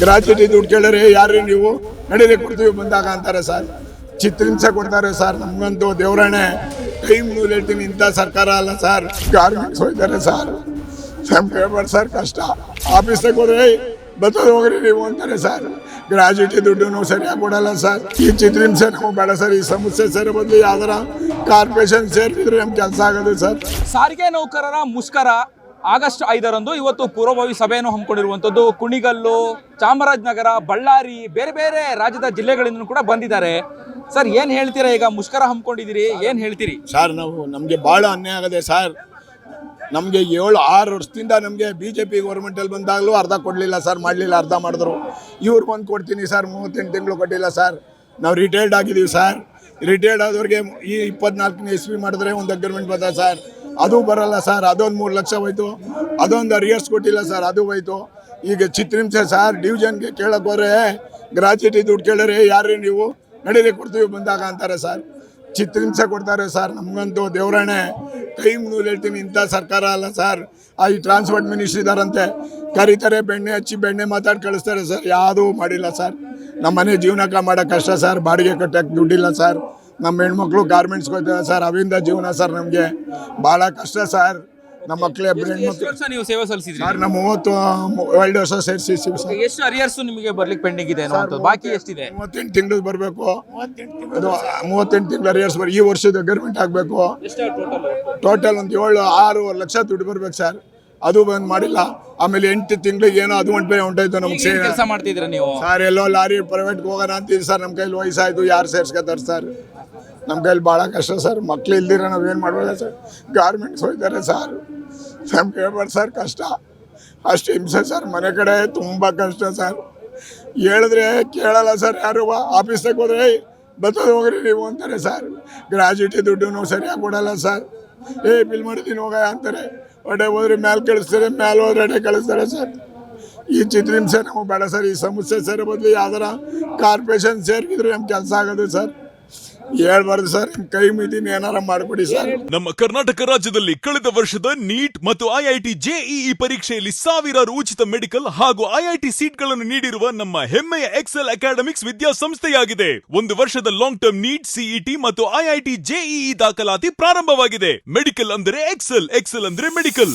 Gratuity ದುಡ್ಡು ಕೇಳಿದ್ರೆ ಯಾರು ನೀವು? ನಡೀಲಿ ಕೊಡ್ತೀವಿ ಬಂದಾಗ ಅಂತಾರೆ ಸರ್. ಚಿತ್ರಹಿಂಸೆ ಕೊಡ್ತಾರೆ ಸರ್. ನಮಗಂತೂ ದೇವರಾಣೆ. ಕೈ ಮುಗಿದು ಹೇಳ್ತೀನಿ, ಇಂಥ ಸರ್ಕಾರ ಅಲ್ಲ ಸರ್. ಗಾರ್ಮೆಂಟ್ಸ್ ಹೋಯ್ತಾರೆ ಸರ್? ಪೇಪರ್ ಸರ್, ಕಷ್ಟ. ಆಫೀಸಿಗೆ ಹೋದ್ರೆ, ಬತ್ತದ ಹೋಗ್ರಿ ನೀವು ಅಂತಾರೆ ಸರ್. ಗ್ರಾಜ್ಯುಟಿ ದುಡ್ಡು ಸರಿಯಾಗಿ ಕೊಡಲ್ಲ ಸರ್. ಈ ಚಿತ್ರಹಿಂಸೆ ನಮಗೆ ಬೇಡ ಸರ್. ಈ ಸಮಸ್ಯೆ ಸೇರೋ ಬದಲು ಯಾವ್ದಾರ ಕಾರ್ಪೊರೇಷನ್ ಸೇರಿದ್ರೆ ನಮ್ಗೆ ಕೆಲಸ ಆಗೋದು ಸರ್. ಸಾರಿಗೆ ನೌಕರರ ಮುಷ್ಕರ. ಆಗಸ್ಟ್ ಐದರಂದು ಇವತ್ತು ಪೂರ್ವಭಾವಿ ಸಭೆಯನ್ನು ಹಮ್ಮಿಕೊಂಡಿರುವಂಥದ್ದು ಕುಣಿಗಲ್ಲು, ಚಾಮರಾಜನಗರ, ಬಳ್ಳಾರಿ, ಬೇರೆ ಬೇರೆ ರಾಜ್ಯದ ಜಿಲ್ಲೆಗಳಿಂದ ಕೂಡ ಬಂದಿದ್ದಾರೆ. ಸರ್, ಏನ್ ಹೇಳ್ತೀರಾ ಈಗ? ಮುಷ್ಕರ ಹಮ್ಮಿಕೊಂಡಿದ್ದೀರಿ, ಏನ್ ಹೇಳ್ತೀರಿ? ಸರ್, ನಾವು ನಮಗೆ ಭಾಳ ಅನ್ಯಾಯ ಆಗದೆ ಸರ್, ನಮಗೆ ಏಳು, ಆರು ವರ್ಷದಿಂದ ನಮಗೆ ಬಿ ಜೆ ಪಿ ಗೌರ್ಮೆಂಟಲ್ಲಿ ಬಂದಾಗಲೂ ಅರ್ಧ ಕೊಡಲಿಲ್ಲ ಸರ್, ಮಾಡಲಿಲ್ಲ, ಅರ್ಧ ಮಾಡಿದ್ರು. ಇವ್ರು ಬಂದು ಕೊಡ್ತೀನಿ ಸರ್, ಮೂವತ್ತೆಂಟು ತಿಂಗಳು ಕೊಟ್ಟಿಲ್ಲ ಸರ್. ನಾವು ರಿಟೈರ್ಡ್ ಆಗಿದ್ದೀವಿ ಸರ್. ರಿಟೈರ್ಡ್ ಆದವ್ರಿಗೆ ಈ ಇಪ್ಪತ್ನಾಲ್ಕನೇ ಇಸ್ವಿ ಮಾಡಿದ್ರೆ ಒಂದು ಅಗ್ರಿಮೆಂಟ್ ಬರ್ತದೆ ಸರ್. ಅದು ಬರಲ್ಲ ಸರ್, ಅದೊಂದು ಮೂರು ಲಕ್ಷ ಹೋಯ್ತು. ಅದೊಂದು ಅರಿಯರ್ಸ್ ಕೊಟ್ಟಿಲ್ಲ ಸರ್, ಅದು ಹೋಯ್ತು. ಈಗ ಚಿತ್ರಹಿಂಸೆ ಸರ್ ಡಿವಿಷನ್ಗೆ ಕೇಳಕ್ಕೆ ಹೋದ್ರೆ ಗ್ರಾಚ್ಯುಟಿ ದುಡ್ಡು ಕೇಳಿದ್ರೆ ಯಾರು ನೀವು? ನಡೀಲಿ ಕೊಡ್ತೀವಿ ಬಂದಾಗ ಅಂತಾರೆ ಸರ್. ಚಿತ್ರಹಿಂಸೆ ಕೊಡ್ತಾರೆ ಸರ್, ನಮಗಂತೂ ದೇವರಾಣೆ. ಕೈ ಮುಗಿದು ಹೇಳ್ತೀನಿ, ಇಂಥ ಸರ್ಕಾರ ಅಲ್ಲ ಸರ್. ಆ ಈ ಟ್ರಾನ್ಸ್ಪೋರ್ಟ್ ಮಿನಿಸ್ಟ್ರಿ ಇದಾರಂತೆ ಕರೀತಾರೆ, ಬೆಣ್ಣೆ ಹಚ್ಚಿ ಬೆಣ್ಣೆ ಮಾತಾಡಿ ಕಳಿಸ್ತಾರೆ ಸರ್. ಯಾವುದೂ ಮಾಡಿಲ್ಲ ಸರ್. ನಮ್ಮ ಮನೆ ಜೀವನಕ್ಕೆ ಮಾಡೋ ಕಷ್ಟ ಸರ್, ಬಾಡಿಗೆ ಕಟ್ಟಕ್ಕೆ ದುಡ್ಡಿಲ್ಲ ಸರ್. ನಮ್ಮ ಹೆಣ್ಮಕ್ಳು ಗಾರ್ಮೆಂಟ್ಸ್ ಹೋಗ್ತಾರೆ ಸರ್ ಅವಿಂದ ಜೀವನ ಸರ್ ನಮಗೆ. ಭಾಳ ಕಷ್ಟ ಸರ್. ನಮ್ಮ ಮಕ್ಕಳೇ ಹೆಣ್ಮಕ್ಳು ವರ್ಷ ನೀವು ಸೇವೆ ಸಲ್ಲಿಸಿದ್ರಿ? ಸರ್ ನಮ್ಮ ಮೂವತ್ತು ಎರಡು ವರ್ಷ ಸೇರಿಸಿ ಸರ್. ಎಷ್ಟು ಅರಿಯರ್ಸ್ ನಿಮಗೆ ಬರ್ಲಿಕ್ಕೆ ಪೆಂಡಿಂಗ್ ಇದೆ ಅನ್ನುವಂಥದ್ದು? ಬಾಕಿ ಎಷ್ಟಿದೆ? ಮೂವತ್ತೆಂಟು ತಿಂಗಳು ಬರಬೇಕು. ಅದು ಮೂವತ್ತೆಂಟು ತಿಂಗಳು ಅರಿಯರ್ಸ್ ಬರ್ ಈ ವರ್ಷದ ಗೌರ್ಮೆಂಟ್ ಆಗಬೇಕು. ಟೋಟಲ್ ಒಂದು ಏಳು ಆರು ಲಕ್ಷ ದುಡ್ಡು ಬರ್ಬೇಕು ಸರ್. ಅದು ಬಂದು ಮಾಡಿಲ್ಲ. ಆಮೇಲೆ ಎಂಟು ತಿಂಗಳಿಗೆ ಏನೋ ಅದು ಒಂಟು ಹೊಂಟಾಯ್ತು ನಮ್ಗೆ ಕೆಲಸ ಮಾಡ್ತಿದ್ರ ನೀವು? ಸರ್ ಎಲ್ಲೋ ಲಾರಿ ಪ್ರೈವೇಟ್ಗೆ ಹೋಗೋಣ ಅಂತಿದ್ವಿ ಸರ್ ನಮ್ಮ ಕೈಲಿ ವಯಸ್ಸಾಯ್ತು ಯಾರು ಸೇರ್ಸ್ಕೊತಾರೆ ಸರ್? ನಮ್ಮ ಕೈಲಿ ಭಾಳ ಕಷ್ಟ ಸರ್ ಮಕ್ಳು ಇಲ್ದಿರ ನಾವೇನು ಮಾಡಲ್ಲ ಸರ್? ಗಾರ್ಮೆಂಟ್ಸ್ ಹೋಯ್ತಾರೆ ಸರ್. ನಮ್ಗೆ ಹೇಳ್ಬಾರ್ದು ಸರ್ ಕಷ್ಟ. ಅಷ್ಟು ಹಿಂಸೆ ಸರ್ ಮನೆ ಕಡೆ ತುಂಬ ಕಷ್ಟ ಸರ್. ಹೇಳಿದ್ರೆ ಕೇಳಲ್ಲ ಸರ್ ಯಾರು ಆಫೀಸ್ದಾಗ ಹೋದ್ರೆ ಬತ್ತದ ಹೋಗ್ರಿ ನೀವು ಅಂತಾರೆ ಸರ್. ಗ್ರಾಜ್ಯುಟಿ ದುಡ್ಡು ಸರಿಯಾಗಿ ಕೊಡಲ್ಲ ಸರ್. ಏ ಬಿಲ್ ಮಾಡಿದ್ದೀನಿ ಹೋಗ ಅಂತಾರೆ. ಒಡೆ ಹೋದ್ರೆ ಮ್ಯಾಲೆ ಕಳಿಸ್ತಾರೆ, ಮ್ಯಾಲೆ ಹೋದ್ರೆ ಅಡೆ ಕಳಿಸ್ತಾರೆ ಸರ್. ಈ ಚಿತ್ರಹಿಂಸೆ ನಮಗೆ ಬೇಡ ಸರ್, ಈ ಸಮಸ್ಯೆ ಸೇರಿ ಬದಲು ಯಾವ್ದಾರ ಕಾರ್ಪೊರೇಷನ್ ಸೇರಿದ್ರೆ ನಮ್ಗೆ ಕೆಲಸ ಆಗೋದು ಸರ್. ಹೇಳ್ಬಾರ್ದು ಸರ್. ಕೈ ಮಿತಿನ ಏನಾರ ಮಾಡ್ಬಿಡಿ ಸರ್. ನಮ್ಮ ಕರ್ನಾಟಕ ರಾಜ್ಯದಲ್ಲಿ ಕಳೆದ ವರ್ಷದ ನೀಟ್ ಮತ್ತು ಐಐಟಿ ಜೆಇಇ ಪರೀಕ್ಷೆಯಲ್ಲಿ ಸಾವಿರಾರು ಉಚಿತ ಮೆಡಿಕಲ್ ಹಾಗೂ ಐಐಟಿ ಸೀಟ್ಗಳನ್ನು ನೀಡಿರುವ ನಮ್ಮ ಹೆಮ್ಮೆಯ ಎಕ್ಸೆಲ್ ಅಕಾಡೆಮಿಕ್ಸ್ ವಿದ್ಯಾಸಂಸ್ಥೆಯಾಗಿದೆ. ಒಂದು ವರ್ಷದ ಲಾಂಗ್ ಟರ್ಮ್ ನೀಟ್, ಸಿಇಟಿ ಮತ್ತು ಐಐಟಿ ಜೆಇಇ ದಾಖಲಾತಿ ಪ್ರಾರಂಭವಾಗಿದೆ. ಮೆಡಿಕಲ್ ಅಂದರೆ ಎಕ್ಸೆಲ್ ಎಕ್ಸೆಲ್ ಅಂದ್ರೆ ಮೆಡಿಕಲ್.